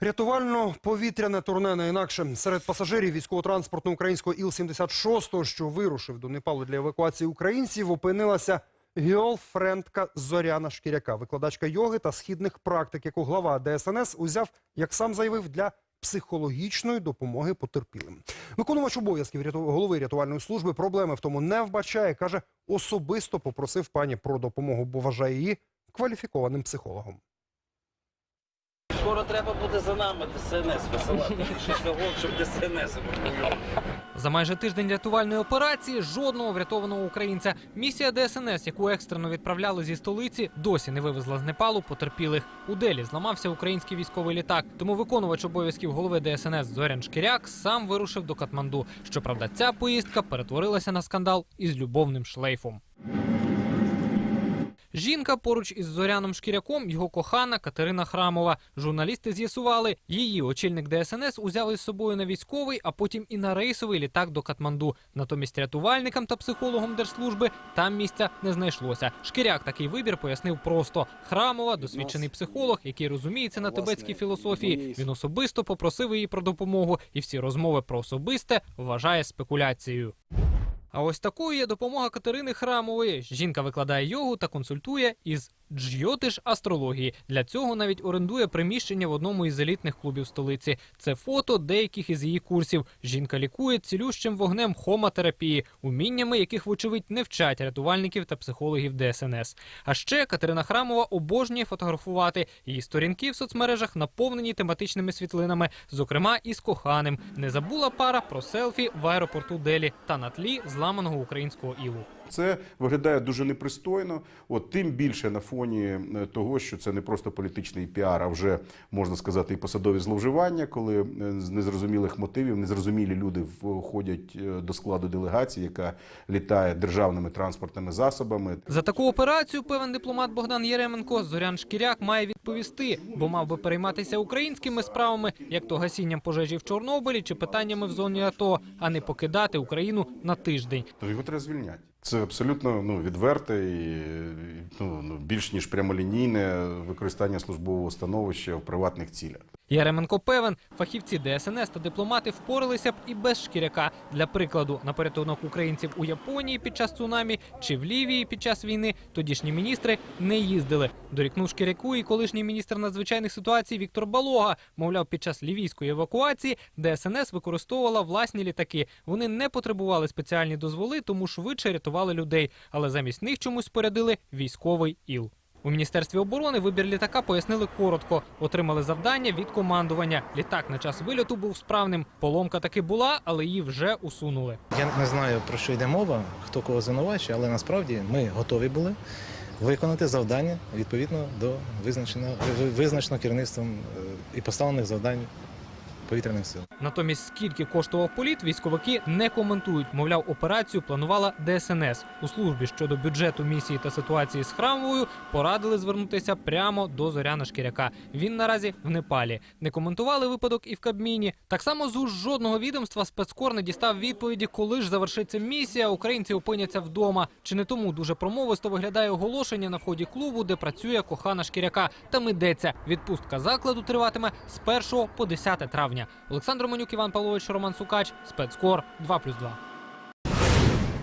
Рятувально-повітряне турне не інакше. Серед пасажирів військово-транспортного українського Іл-76, що вирушив до Непалу для евакуації українців, опинилася геолфрендка Зоряна Шкіряка, викладачка йоги та східних практик, яку глава ДСНС узяв, як сам заявив, для психологічної допомоги потерпілим. Виконувач обов'язків голови рятувальної служби проблеми в тому не вбачає. каже, особисто попросив пані про допомогу, бо вважає її кваліфікованим психологом. Скоро треба буде за нами ДСНС висилати. Шестого, щоб ДСНС. За майже тиждень рятувальної операції жодного врятованого українця. Місія ДСНС, яку екстрено відправляли зі столиці, досі не вивезла з Непалу потерпілих. У Делі зламався український військовий літак. Тому виконувач обов'язків голови ДСНС Зорян Шкіряк сам вирушив до Катманду. Щоправда, ця поїздка перетворилася на скандал із любовним шлейфом. Жінка поруч із Зоряном Шкіряком, його кохана Катерина Храмова. Журналісти з'ясували, її очільник ДСНС узяв із собою на військовий, а потім і на рейсовий літак до Катманду. Натомість рятувальникам та психологам держслужби там місця не знайшлося. Шкіряк такий вибір пояснив просто. Храмова, досвідчений психолог, який розуміється на тибетській філософії. Він особисто попросив її про допомогу, і всі розмови про особисте вважає спекуляцією. А ось такою є допомога Катерини Храмової. Жінка викладає йогу та консультує із джйотиш астрології. Для цього навіть орендує приміщення в одному із елітних клубів столиці. Це фото деяких із її курсів. Жінка лікує цілющим вогнем хомотерапії, уміннями яких, вочевидь, не вчать рятувальників та психологів ДСНС. А ще Катерина Храмова обожнює фотографувати. Її сторінки в соцмережах наповнені тематичними світлинами, зокрема із коханим. Не забула пара про селфі в аеропорту Делі та на тлі зламаного українського ілу. Це виглядає дуже непристойно. От тим більше на фоні е, того, що це не просто політичний піар, а вже можна сказати, і посадові зловживання, коли е, з незрозумілих мотивів незрозумілі люди входять е, до складу делегації, яка літає державними транспортними засобами. За таку операцію певен дипломат Богдан Єременко Зорян Шкіряк має відповісти, бо мав би перейматися українськими справами, як то гасінням пожежі в Чорнобилі чи питаннями в зоні АТО, а не покидати Україну на тиждень. То його треба звільняти. Це абсолютно ну, відверте і ну, ну, більш ніж прямолінійне використання службового становища в приватних цілях. Яременко певен, фахівці ДСНС та дипломати впоралися б і без шкіряка. Для прикладу, на порятунок українців у Японії під час цунамі чи в Лівії під час війни тодішні міністри не їздили. Дорікнув шкіряку і колишній міністр надзвичайних ситуацій Віктор Балога. Мовляв, під час лівійської евакуації ДСНС використовувала власні літаки. Вони не потребували спеціальні дозволи, тому швидше рятували людей. Але замість них чомусь спорядили військовий іл. У міністерстві оборони вибір літака пояснили коротко. Отримали завдання від командування. Літак на час вильоту був справним. Поломка таки була, але її вже усунули. Я не знаю про що йде мова, хто кого звинувачує, але насправді ми готові були виконати завдання відповідно до визначеного визначеного керівництвом е, і поставлених завдань повітряних сил. Натомість, скільки коштував політ, військовики не коментують. Мовляв, операцію планувала ДСНС. У службі щодо бюджету місії та ситуації з храмовою порадили звернутися прямо до Зоряна Шкіряка. Він наразі в Непалі. Не коментували випадок і в Кабміні. Так само з уж жодного відомства спецкор не дістав відповіді, коли ж завершиться місія. Українці опиняться вдома. Чи не тому дуже промовисто виглядає оголошення на вході клубу, де працює кохана шкіряка. Там йдеться. Відпустка закладу триватиме з 1 по 10 травня. Олександр Манюк, Іван Павлович, Роман Сукач, спецкор 2+,2.